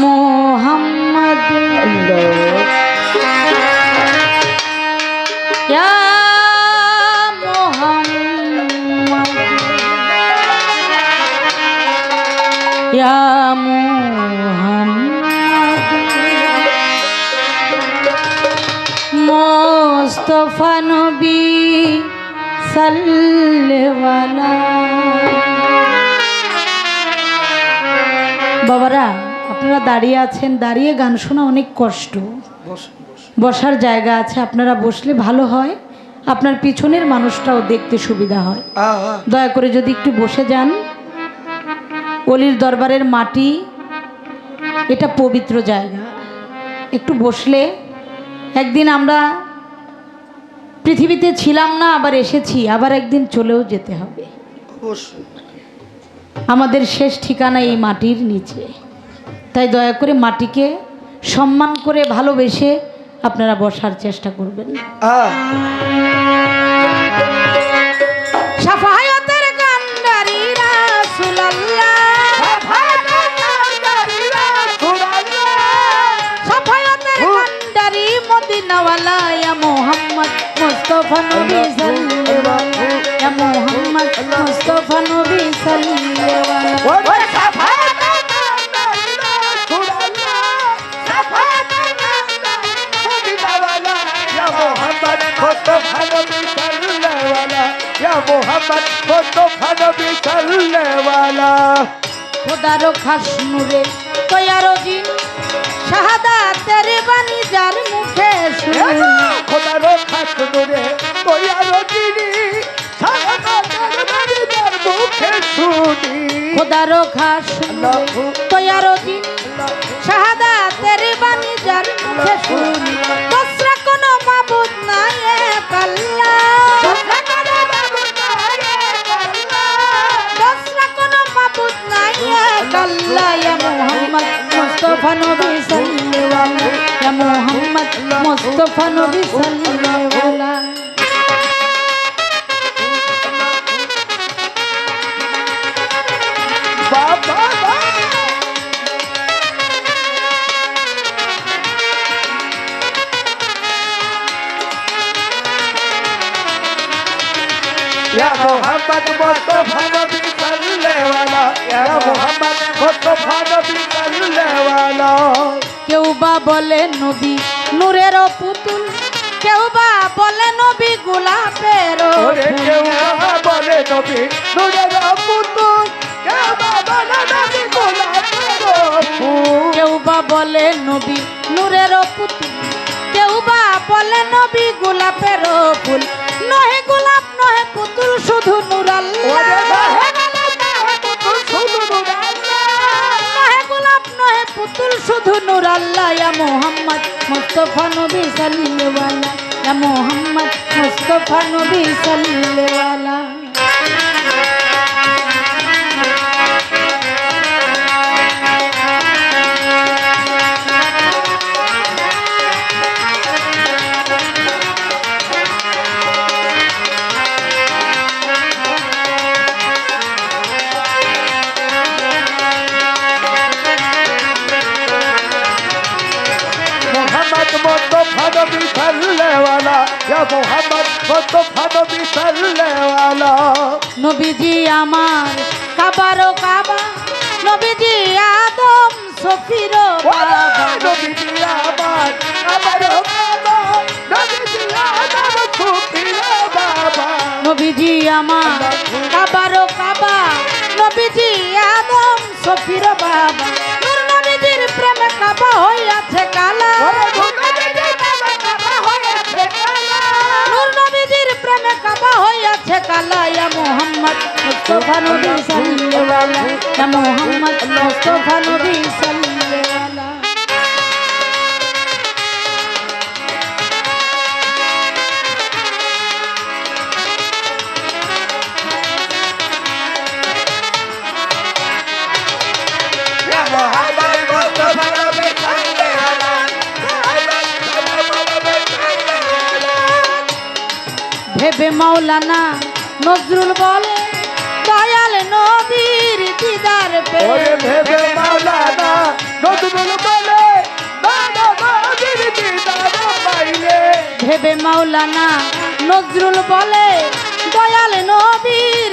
মোহাম্মদ ইয়া মোহাম্মদ ইয়া মোহাম্মদ মোস্তফা নবী সাল্লেওয়ালা বাবারা আপনারা দাঁড়িয়ে আছেন দাঁড়িয়ে গান শোনা অনেক কষ্ট। বসার জায়গা আছে আপনারা বসলে ভালো হয়। আপনার পিছনের মানুষটাও দেখতে সুবিধা হয়। দয়া করে যদি একটু বসে যান। অলির দরবারের মাটি এটা পবিত্র জায়গা। একটু বসলে একদিন আমরা পৃথিবীতে ছিলাম না আবার এসেছি আবার একদিন চলেও যেতে হবে। আমাদের শেষ ঠিকানা এই মাটির নিচে। তাই দয়া করে মাটিকে সম্মান করে ভালোবেসে আপনারা বসার চেষ্টা করবেন। সাফায়াতের কান্ডারি রাসূলুল্লাহ। সাফায়াতের কান্ডারি মদিনাওয়ালা ইয়া মুহাম্মদ মুস্তাফা নবী সাল্লাল্লাহু ইয়া মুহাম্মদ মুস্তাফা নবী সাল্লাল্লাহু मोहम्मद मुस्तफा नबी सल्लल्लाहु वाला খোদারো খাস নূরে তৈয়ারো জিন শাহাদাতের বাণী যার মুখে শুনি খোদা রক্ষা সুনুরে তোয়ারো দিনি সালাতের বাণী তার মুখে শুনি খোদারো খাস নূরে তৈয়ারো জিন শাহাদাতের বাণী যার মুখে শুনি মুস্তফা নবী সাল্লাল্লাহু ইয়া মুহাম্মদ মুস্তফা নবী সাল্লাল্লাহু Ya Muhammad কথা নবী কারুলেওয়ালা কেউ বা বলে নবী নূরের পুতুল, কেউ বা বলে নবী গোলাপের কেউ বা বলে নবী নূরের পুতুল কেউ বা বলে নবী গোলাপের কেউ বা বলে নবী নূরের পুতুল, কেউ বা বলে নবী গোলাপের ফুল। মুস্তফা নবী ইয়া মোহাম্মদ মুস্তফা নবী সাল্লাল্লাহু नबी सल्लल्लाहु वाला या मोहम्मद मुस्तफा नबी सल्लल्लाहु वाला নবীজি আমার কাবারো কাবা নবীজি আদম সফির বাবা নবী দিয়া আমার আমার বাবা নবী দিয়া আমার সুফিয়া বাবা নবীজি আমার কাবারো কাবা নবীজি আদম সফির বাবা নূর নবীজির প্রেমে কাবা হইয়াছে কালা ওরে ওয়ালা ইয়া মুহাম্মদ মুস্তাফা নবী সাল্লাল্লাহু। ইয়া মুহাম্মদ মুস্তাফা নবী সাল্লাল্লাহু। মৌলানা নজরুল বলে দয়াল নদীর দিদার ভেবে মাওলানা নজরুল বলে ভেবে নজরুল বলে দয়াল নদীর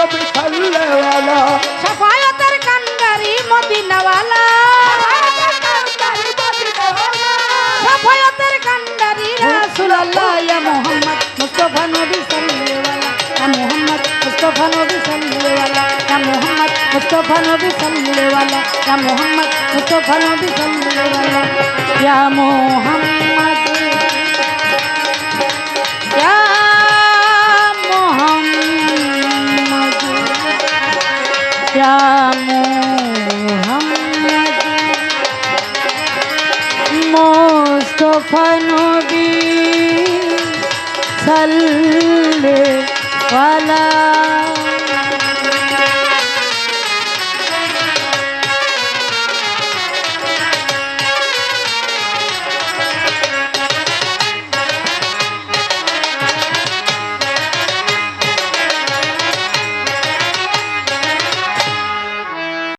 সাল্লাল্লাহু ইয়া মুহাম্মদ, মুস্তাফা নবী সাল্লাল্লাহু ইয়া মুহাম্মদ ইয়া মুহাম্মদ ইয়া মুহাম্মদ। মুস্তাফা নবী সাল্লে